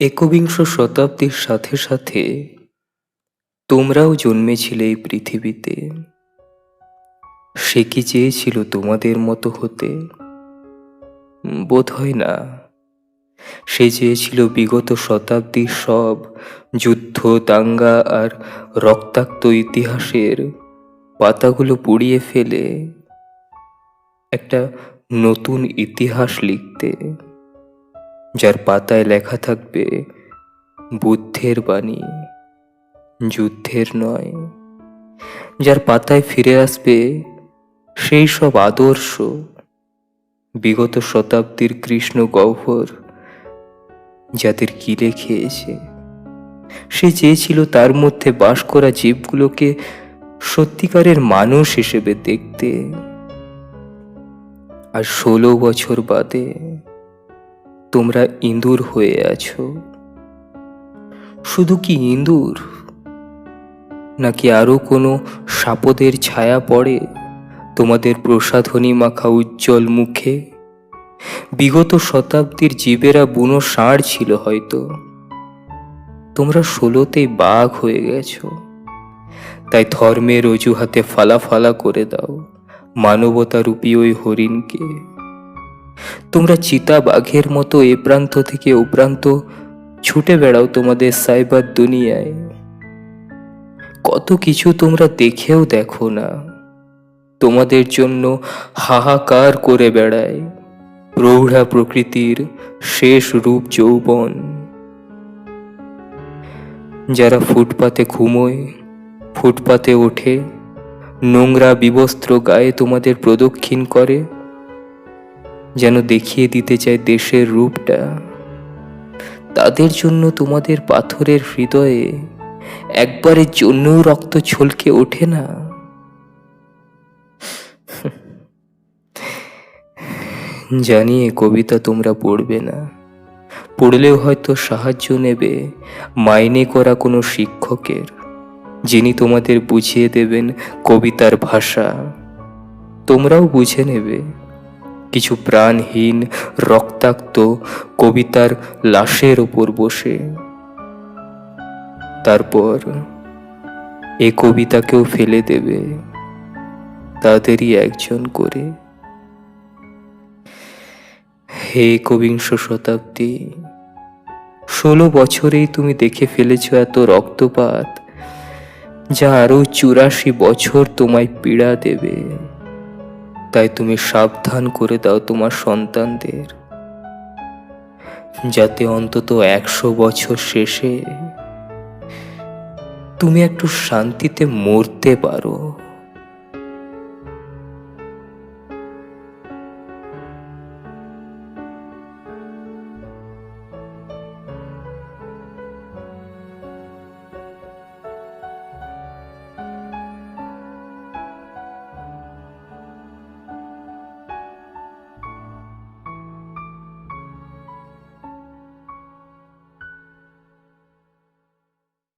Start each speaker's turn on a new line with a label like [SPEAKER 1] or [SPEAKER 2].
[SPEAKER 1] একবিংশ শতাব্দীর সাথে সাথে তোমরাও জন্মেছিলে এই পৃথিবীতে। সে কি চেয়েছিল তোমাদের মতো হতে? বোধ হয় না। সে চেয়েছিল বিগত শতাব্দীর সব যুদ্ধ, দাঙ্গা আর রক্তাক্ত ইতিহাসের পাতাগুলো পুড়িয়ে ফেলে একটা নতুন ইতিহাস লিখতে। যার পাতায় লেখা থাকবে, বুদ্ধের বাণী, যুদ্ধের নয়। যার পাতায় ফিরে আসবে, সেই সব আদর্শ। বিগত শতাব্দীর কৃষ্ণ গহ্বর, যাদের কিলে খেয়েছে। সে চেয়েছিল তার মধ্যে বাস করা জীবগুলোকে সত্যিকারের মানুষ হিসেবে দেখতে। আর ষোলো বছর বাদে তোমরা ইঁদুর হয়ে আছো। শুধু কি ইঁদুর? নাকি আরও কোনো সাপদের ছায়া পড়ে তোমাদের প্রসাধনী মাখা উজ্জ্বল মুখে? বিগত শতাব্দীর জীবেরা বুনো ষাঁড় ছিল হয়তো। তোমরা ষোলোতেই বাঘ হয়ে গেছো। তাই ধর্মের অজুহাতে ফালা ফালা করে দাও মানবতারূপী ওই হরিণকে। তোমরা চিতা বাঘের মতো এ প্রান্ত থেকে ও প্রান্ত ছুটে বেড়াও তোমাদের সাইবার দুনিয়ায়। কত কিছু তোমরা দেখেও দেখো না। তোমাদের জন্য হাহাকার করে বেড়ায়। প্রৌঢ়া প্রকৃতির শেষ রূপ যৌবন। যারা ফুটপাতে ঘুমোয়, ফুটপাতে ওঠে, নোংরা বিবস্ত্র গায়ে তোমাদের প্রদক্ষিণ করে যেন দেখিয়ে দিতে চায় দেশের রূপটা। তাদের জন্য তোমাদের পাথরের হৃদয়ে একবারের জন্যও রক্ত ছলকে ওঠে না। জানি এ কবিতা তোমরা পড়বে না। পড়লেও হয়তো সাহায্য নেবে মাইনে করা কোনো শিক্ষকের, যিনি তোমাদের বুঝিয়ে দেবেন কবিতার ভাষা। তোমরাও বুঝে নেবে। কিছু প্রাণহীন, রক্তাক্ত কবিতার লাশের ওপর বসে। তারপর এ কবিতাকেও ফেলে দেবে তাদেরই একজন করে। হে কবিংশ শতাব্দী, ষোলো বছরেই তুমি দেখে ফেলেছ এত রক্তপাত যা আরও চুরাশি বছর তোমায় পীড়া দেবে। তাই তুমি সাবধান করে দাও তোমার সন্তানদের। যাতে অন্তত একশো বছর শেষে তুমি একটু শান্তিতে মরতে পারো।